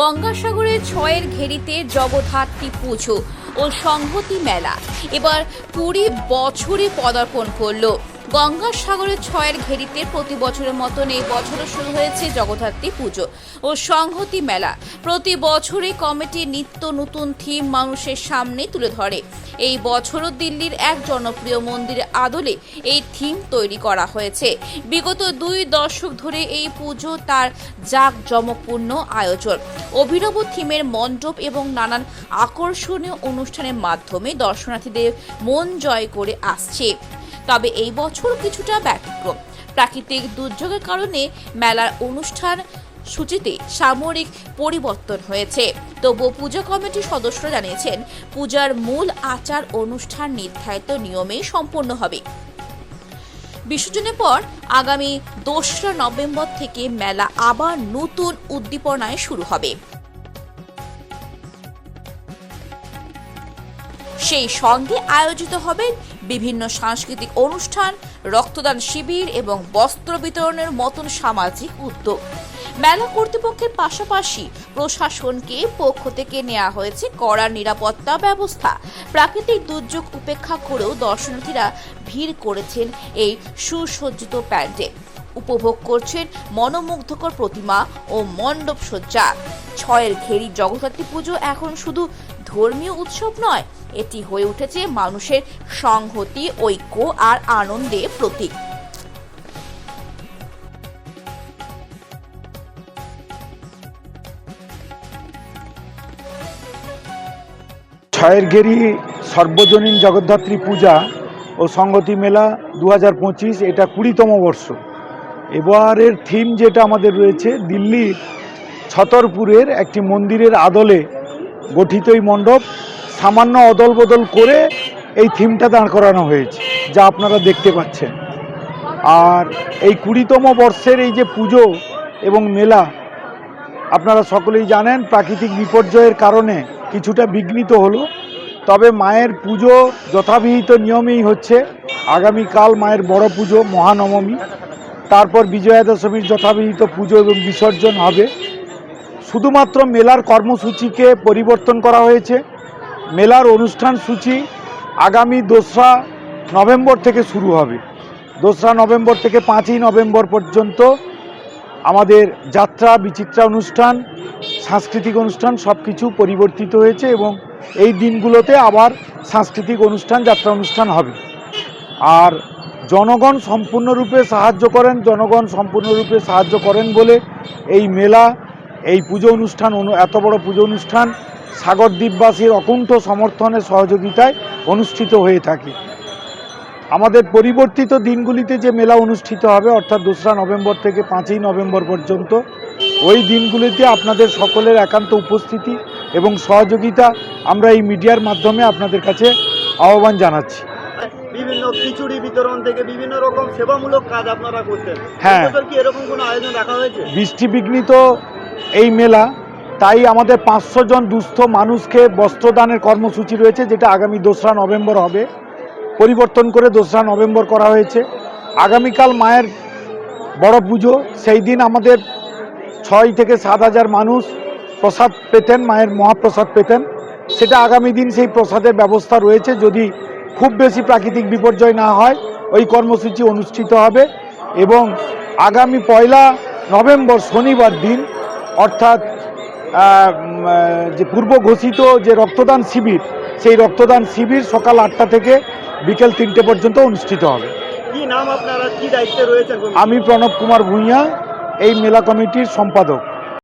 গঙ্গাসাগরের ছয়ের ঘেরিতে জগদ্ধাত্রী পুজো ও সংহতি মেলা। এবার কুড়ি বছরে পদার্পণ করল। গঙ্গাসাগরের ছয়ের ঘেরিতে প্রতি বছরের মতন এই বছরও শুরু হয়েছে জগদ্ধাত্রী পুজো ও সংহতি মেলা। প্রতি বছরই কমিটি নিত্য নতুন থিম মানুষের সামনে তুলে ধরে। এই বছরও দিল্লির এক জনপ্রিয় মন্দিরের আদলে এই থিম তৈরি করা হয়েছে। বিগত দুই দশক ধরে এই পুজো তার জাঁকজমকপূর্ণ আয়োজন। অভিনব থিমের মণ্ডপ এবং নানান আকর্ষণীয় অনুষ্ঠানের মাধ্যমে দর্শনার্থীদের মন জয় করে আসছে। তবে এই বছর কিছুটা ব্যতিক্রম। প্রাকৃতিক দুর্যোগের কারণে মেলার অনুষ্ঠান সূচিতে সামরিক পরিবর্তন হয়েছে। তবুও পূজা কমিটির সদস্যরা জানিয়েছেন, পূজার মূল আচার অনুষ্ঠান নির্ধারিত নিয়মে সম্পন্ন হবে। বিসর্জনের পর আগামী দোসরা নভেম্বর থেকে মেলা আবার নতুন উদ্দীপনায় শুরু হবে। সেই সঙ্গে আয়োজিত হবে বিভিন্ন সাংস্কৃতিক অনুষ্ঠান, রক্তদান শিবির এবং বস্ত্র বিতরণের মতন সামাজিক উদ্যোগ। মেলা কর্তৃপক্ষের পাশাপাশি প্রশাসনকে পক্ষ থেকে নেওয়া হয়েছে কড়া নিরাপত্তা ব্যবস্থা। প্রাকৃতিক দুর্যোগ উপেক্ষা করেও দর্শনার্থীরা ভিড় করেছেন এই সুসজ্জিত প্যান্ডে। উপভোগ করছেন মনোমুগ্ধকর প্রতিমা ও মণ্ডপ সজ্জা ছয়ের ঘেরি জগদ্ধাত্রী পুজো এখন শুধু ধর্মীয় উৎসব নয় এটি হয়ে উঠেছে মানুষের সংহতি, ঐক্য আর আনন্দে প্রতীক। ছয়ের ঘেরি সর্বজনীন জগদ্ধাত্রী পূজা ও সংগতি মেলা দু হাজার পঁচিশ, এটা কুড়িতম বর্ষ। এবারের থিম যেটা আমাদের রয়েছে, দিল্লির ছতরপুরের একটি মন্দিরের আদলে গঠিত এই মণ্ডপ। সামান্য অদল বদল করে এই থিমটা দাঁড় করানো হয়েছে, যা আপনারা দেখতে পাচ্ছেন। আর এই কুড়িতম বর্ষের এই যে পুজো এবং মেলা, আপনারা সকলেই জানেন, প্রাকৃতিক বিপর্যয়ের কারণে কিছুটা বিঘ্নিত হলো। তবে মায়ের পুজো যথাবিহিত নিয়মেই হচ্ছে। আগামীকাল মায়ের বড় পুজো, মহানবমী। তারপর বিজয়া দশমীর যথাবিহিত পুজো এবং বিসর্জন হবে। শুধুমাত্র মেলার কর্মসূচিকে পরিবর্তন করা হয়েছে। মেলার অনুষ্ঠান সূচি আগামী দোসরা নভেম্বর থেকে শুরু হবে। দোসরা নভেম্বর থেকে পাঁচই নভেম্বর পর্যন্ত আমাদের যাত্রা, বিচিত্রা অনুষ্ঠান, সাংস্কৃতিক অনুষ্ঠান সব কিছু পরিবর্তিত হয়েছে এবং এই দিনগুলোতে আবার সাংস্কৃতিক অনুষ্ঠান, যাত্রা অনুষ্ঠান হবে। আর জনগণ সম্পূর্ণরূপে সাহায্য করেন, জনগণ সম্পূর্ণরূপে সাহায্য করেন বলে এই মেলা, এই পুজো অনুষ্ঠান অনু- এত বড় পুজো অনুষ্ঠান সাগরদ্বীপবাসীর অকুণ্ঠ সমর্থনের সহযোগিতায় অনুষ্ঠিত হয়ে থাকে। আমাদের পরিবর্তিত দিনগুলিতে যে মেলা অনুষ্ঠিত হবে অর্থাৎ দোসরা নভেম্বর থেকে পাঁচই নভেম্বর পর্যন্ত ওই দিনগুলিতে আপনাদের সকলের একান্ত উপস্থিতি এবং সহযোগিতা আমরা এই মিডিয়ার মাধ্যমে আপনাদের কাছে আহ্বান জানাচ্ছি। বিভিন্ন খিচুড়ি বিতরণ থেকে বিভিন্ন রকম সেবামূলক কাজ আপনারা করতেন। হ্যাঁ। কি এরকম কোনো আয়োজন রাখা হয়েছে? বৃষ্টিবিঘ্নিত এই মেলা তাই আমাদের পাঁচশো জন দুস্থ মানুষকে বস্ত্রদানের কর্মসূচি রয়েছে, যেটা আগামী দোসরা নভেম্বর হবে। পরিবর্তন করে দোসরা নভেম্বর করা হয়েছে। আগামীকাল মায়ের বড় পুজো, সেই দিন আমাদের ছয় থেকে সাত হাজার মানুষ প্রসাদ পেতেন, মায়ের মহাপ্রসাদ পেতেন। সেটা আগামী দিন সেই প্রসাদের ব্যবস্থা রয়েছে। যদি খুব বেশি প্রাকৃতিক বিপর্যয় না হয়, ওই কর্মসূচি অনুষ্ঠিত হবে এবং আগামী পয়লা নভেম্বর শনিবার দিন, অর্থাৎ যে পূর্ব ঘোষিত যে রক্তদান শিবির সেই রক্তদান শিবির সকাল আটটা থেকে বিকেল তিনটে পর্যন্ত অনুষ্ঠিত হবে। কি নাম আপনারা কি দায়িত্বে রয়েছেন আমি প্রণব কুমার ভূঁইয়া এই মেলা কমিটির সম্পাদক।